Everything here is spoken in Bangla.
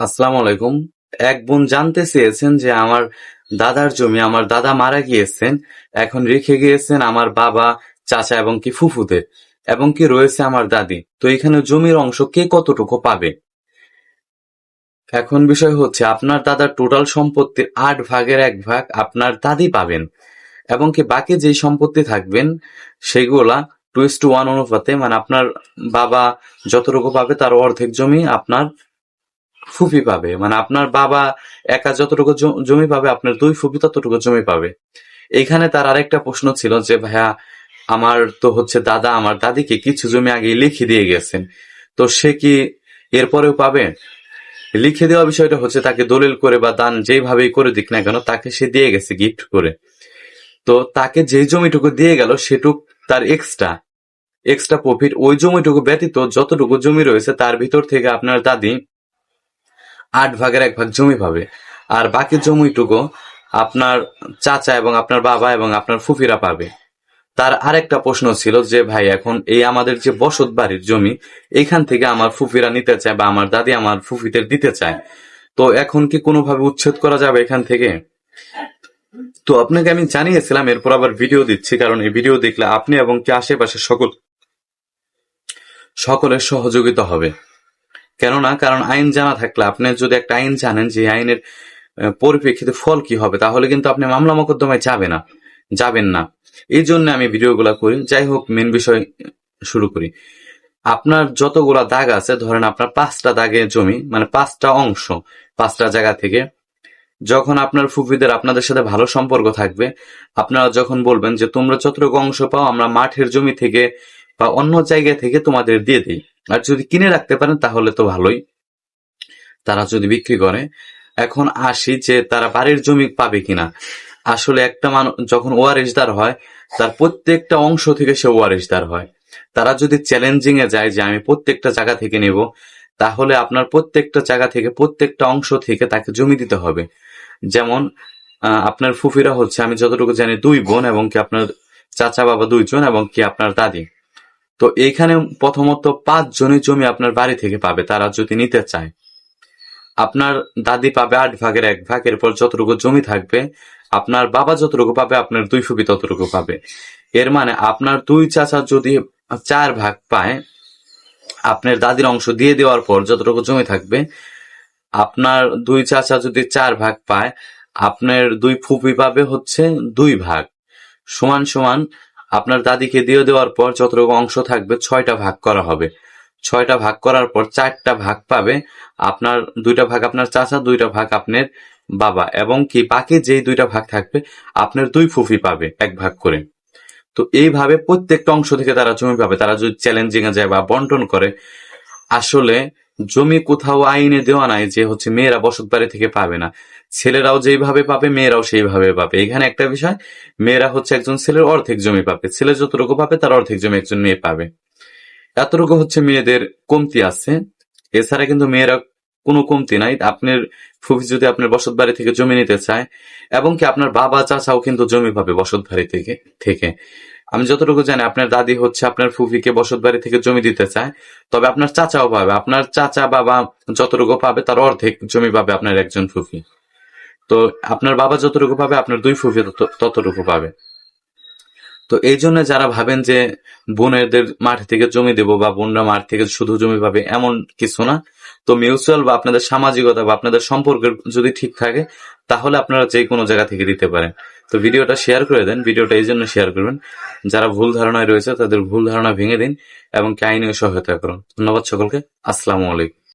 আসসালামু আলাইকুম। এক বোন জানতে চেয়েছেন যে আমার দাদার জমি, আমার দাদা মারা গিয়েছেন, এখন রেখে গিয়েছেন আমার বাবা, চাচা এবং কি ফুফুদের, এবং কি রয়েছে আমার দাদি। তো এখানে জমির অংশ কে কতটুকু পাবে? এখন বিষয় হচ্ছে, আপনার দাদার টোটাল সম্পত্তির আট ভাগের এক ভাগ আপনার দাদি পাবেন, এবং কি বাকি যেই সম্পত্তি থাকবেন, সেগুলা টু টু ওয়ান অনুপাতে মানে আপনার বাবা যতটুকু পাবে তার অর্ধেক জমি আপনার ফুফি পাবে। মানে আপনার বাবা একা যতটুকু জমি পাবে, আপনার দুই ফুফি ততটুকু জমি পাবে। এখানে তার আরেকটা প্রশ্ন ছিল যে, ভাইয়া, আমার তো হচ্ছে দাদা, আমার দাদিকে কিছু জমি আগে লিখে দিয়ে গেছেন। তো সে কি এরপরেও পাবে? লিখে দেওয়া বিষয়টা হচ্ছে, তাকে দলিল করে বা দান যেইভাবেই করে দিক না কেন, তাকে সে দিয়ে গেছে গিফট করে। তো তাকে যে জমিটুকু দিয়ে গেল, সেটুক তার এক্সট্রা এক্সট্রা প্রফিট ওই জমিটুকু ব্যতীত যতটুকু জমি রয়েছে, তার ভিতর থেকে আপনার দাদি আট ভাগের এক ভাগ জমি পাবে। আর বাকি জমিটুকু আপনার চাচা এবং আপনার বাবা এবং আপনার ফুফিরা পাবে। তার আরেকটা প্রশ্ন ছিল যে, ভাই, এখন এই আমাদের যে বসত বাড়ির জমি, এখান থেকে আমার ফুফিরা নিতে চায় বা আমার দাদি আমার ফুফিদের দিতে চায়। তো এখন কি কোনোভাবে উচ্ছেদ করা যাবে এখান থেকে? তো আপনাকে আমি জানিয়েছিলাম, এরপর আবার ভিডিও দিচ্ছি, কারণ এই ভিডিও দেখলে আপনি এবং কি আশেপাশে সকল সকলের সহযোগিতা হবে। কেননা, কারণ আইন জানা থাকলে, আপনি যদি একটা আইন জানেন যে আইনের পরিপ্রেক্ষিতে ফল কি হবে, তাহলে কিন্তু আপনি মামলা মোকদ্দমায় যাবে না, যাবেন না। এই জন্য আমি ভিডিওগুলো করি। যাই হোক মেন বিষয় শুরু করি। আপনার যতগুলা দাগ আছে, ধরেন আপনার পাঁচটা দাগে জমি মানে পাঁচটা অংশ, পাঁচটা জায়গা থেকে, যখন আপনার ফুফিদের, আপনাদের সাথে ভালো সম্পর্ক থাকবে, আপনারা যখন বলবেন যে, তোমরা যতটুকু অংশ পাও, আমরা মাঠের জমি থেকে বা অন্য জায়গা থেকে তোমাদের দিয়ে দিই। আর যদি কিনে রাখতে পারেন, তাহলে তো ভালোই। তারা যদি বিক্রি করে, এখন আসি যে তারা বাড়ির জমি পাবে কিনা। আসলে একটা মানুষ যখন ওয়ারিশদার হয়, তার প্রত্যেকটা অংশ থেকে সে ওয়ারিশদার হয়। তারা যদি চ্যালেঞ্জিং এ যায় যে আমি প্রত্যেকটা জায়গা থেকে নেব, তাহলে আপনার প্রত্যেকটা জায়গা থেকে, প্রত্যেকটা অংশ থেকে তাকে জমি দিতে হবে। যেমন আপনার ফুফিরা হচ্ছে, আমি যতটুকু জানি, দুই বোন এবং কি আপনার চাচা বাবা দুইজন এবং কি আপনার দাদি। তো এইখানে প্রথমত পাঁচ জনের জমি আপনার বাড়ি থেকে পাবে, তারা যদি নিতে চায়। আপনার দাদি পাবে আট ভাগের এক ভাগ, এরপর যতটুকু জমি থাকবে, আপনার বাবা যতটুকু পাবে, আপনার দুই ফুপি ততটুকু পাবে। এর মানে আপনার দুই চাচা যদি চার ভাগ পায়, আপনার দাদির অংশ দিয়ে দেওয়ার পর যতটুকু জমি থাকবে, আপনার দুই চাচা যদি চার ভাগ পায়, আপনার দুই ফুপি পাবে হচ্ছে দুই ভাগ। সমান সমান আপনার দাদিকে দিয়ে দেওয়ার পর যতটুকু অংশ থাকবে, ছয়টা ভাগ করা হবে। ছয়টা ভাগ করার পর চারটা ভাগ পাবে আপনার, দুইটা ভাগ আপনার চাচা, দুইটা ভাগ আপনার বাবা এবং কি বাকি যেই দুইটা ভাগ থাকবে আপনার দুই ফুফি পাবে, এক ভাগ করে। তো এইভাবে প্রত্যেকটা অংশ থেকে তারা জমি পাবে। তারা যদি চ্যালেঞ্জিং এ যায় বা বন্টন করে, আসলে জমি কোথাও আইনে দেওয়া নাই যে হচ্ছে মেয়েরা বসত বাড়ি থেকে পাবে না। ছেলেরাও যেইভাবে পাবে, মেয়েরাও সেইভাবে পাবে। এখানে একটা বিষয়, মেয়েরা হচ্ছে একজন ছেলের অর্ধেক জমি পাবে। ছেলে যতটুকু পাবে, তার অর্ধেক জমি একজন মেয়ে পাবে। এতটুকু হচ্ছে মেয়েদের কমতি আছে। এছাড়া কিন্তু মেয়েরা কোনো কমতি নাই। আপনার ফুফি যদি আপনার বসত বাড়ি থেকে জমি নিতে চায়, এবং কি আপনার বাবা, চাচাও কিন্তু জমি পাবে বসত বাড়ি থেকে থেকে। আমি যতটুকু জানি, আপনার দাদি হচ্ছে আপনার ফুফিকে বসত বাড়ি থেকে জমি দিতে চায়, তবে আপনার চাচাও পাবে। আপনার চাচা, বাবা যতটুকু পাবে, তার অর্ধেক জমি পাবে আপনার একজন ফুফি। তো আপনার বাবা যতটুকু পাবে, আপনার দুই ফুফি তত- ততটুকু পাবে। তো এই জন্য যারা ভাবেন যে বোনেদের মাঠ থেকে জমি দেবো বা বোনরা মাঠ থেকে শুধু জমি পাবে, এমন কিছু না। তো মিউচুয়াল বা আপনাদের সামাজিকতা বা আপনাদের সম্পর্কের যদি ঠিক থাকে, তাহলে আপনারা যে কোনো জায়গা থেকে দিতে পারেন। তো ভিডিওটা শেয়ার করে দেন, ভিডিওটা এই জন্য শেয়ার করবেন। যারা ভুল ধারণায় রয়েছে, তাদের ভুল ধারণা ভেঙে দিন এবং কি আইনীয় সহায়তা করুন। ধন্যবাদ সকলকে। আসসালামু আলাইকুম।